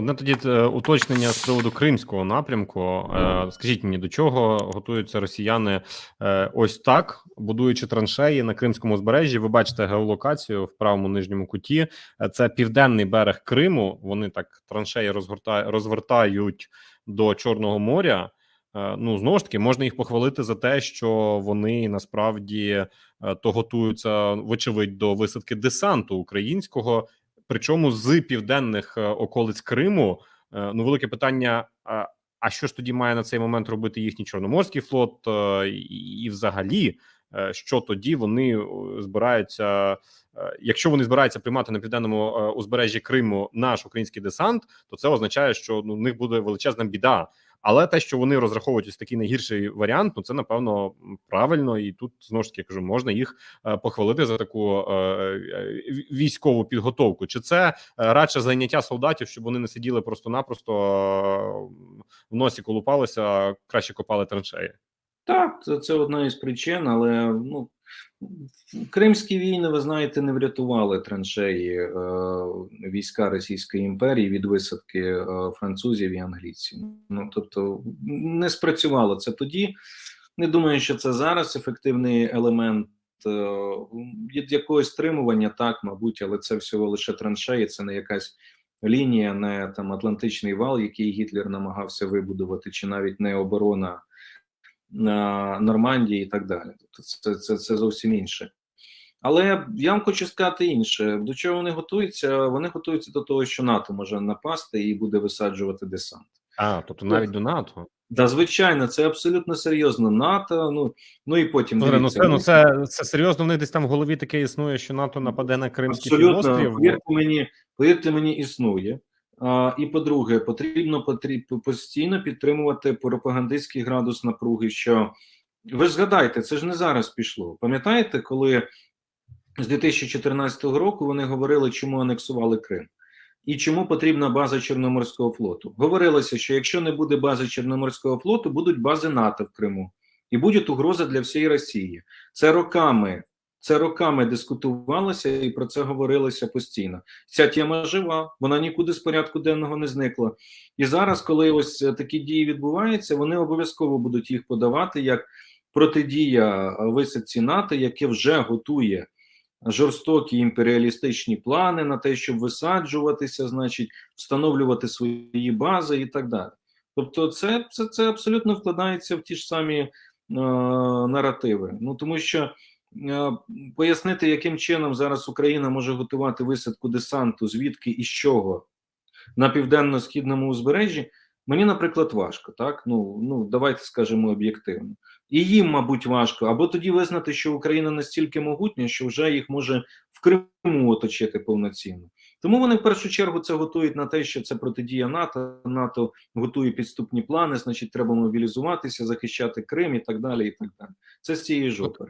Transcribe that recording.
одне тоді е, уточнення з приводу кримського напрямку. Е, Скажіть мені, до чого готуються росіяни е, ось так, будуючи траншеї на Кримському узбережжі? Ви бачите геолокацію в правому нижньому куті. Це південний берег Криму. Вони так траншеї розвертають до Чорного моря. Ну знову ж таки можна їх похвалити за те, що вони насправді то готуються, вочевидь, до висадки десанту українського, причому з південних е, околиць Криму. Е, Ну, велике питання: а, що ж тоді має на цей момент робити їхній чорноморський флот, е, і, взагалі, що тоді вони збираються? Якщо вони збираються приймати на південному узбережжі Криму наш український десант, то це означає, що ну в них буде величезна біда. Але те, що вони розраховують ось такий найгірший варіант, ну це напевно правильно, і тут знову ж таки кажу, можна їх е, похвалити за таку е, е, військову підготовку. Чи це радше зайняття солдатів, щоб вони не сиділи просто-напросто в носі колупалися, краще копали траншеї? Так, це, це одна із причин, але ну кримські війни, ви знаєте, не врятували траншеї е, війська Російської імперії від висадки е, французів і англійців. Ну тобто не спрацювало це тоді. Не думаю, що це зараз ефективний елемент. е, Від якогось стримування, так, мабуть, але це всього лише траншеї, це не якась лінія, не там Атлантичний вал, який Гітлер намагався вибудувати, чи навіть не оборона на Нормандії і так далі. Тобто це, це, це зовсім інше. Але я вам хочу сказати інше: до чого вони готуються? Вони готуються до того, що НАТО може напасти і буде висаджувати десант. А тобто навіть до НАТО. Да, звичайно, це абсолютно серйозно. НАТО. Ну ну і потім Слухайте, ну це ну це, це серйозно. Них десь там в голові таке існує, що НАТО нападе на Кримський абсолютно півострів. повірте мені, повірте мені, існує. І по-друге, потрібно потрібно постійно підтримувати пропагандистський градус напруги. Що ви ж згадайте, це ж не зараз пішло. Пам'ятаєте, коли з 2014 року вони говорили, чому анексували Крим і чому потрібна база Чорноморського флоту? Говорилося, що якщо не буде бази Чорноморського флоту, будуть бази НАТО в Криму і буде угроза для всієї Росії. Це роками. Це роками дискутувалося і про це говорилося постійно. Ця тема жива, вона нікуди з порядку денного не зникла. І зараз, коли ось такі дії відбуваються, вони обов'язково будуть їх подавати як протидія висадці НАТО, яке вже готує жорстокі імперіалістичні плани на те, щоб висаджуватися, значить, встановлювати свої бази і так далі. Тобто, це це, це абсолютно вкладається в ті ж самі е, наративи. Ну тому що е, пояснити, яким чином зараз Україна може готувати висадку десанту, звідки і з чого на південно-східному узбережжі. Мені, наприклад, важко, так? Ну ну давайте скажемо об'єктивно. І їм, мабуть, важко, або тоді визнати, що Україна настільки могутня, що вже їх може в Криму оточити повноцінно. Тому вони в першу чергу це готують на те, що це протидія НАТО. НАТО готує підступні плани, значить, треба мобілізуватися, захищати Крим і так далі. І так далі. Це з цієї жопи.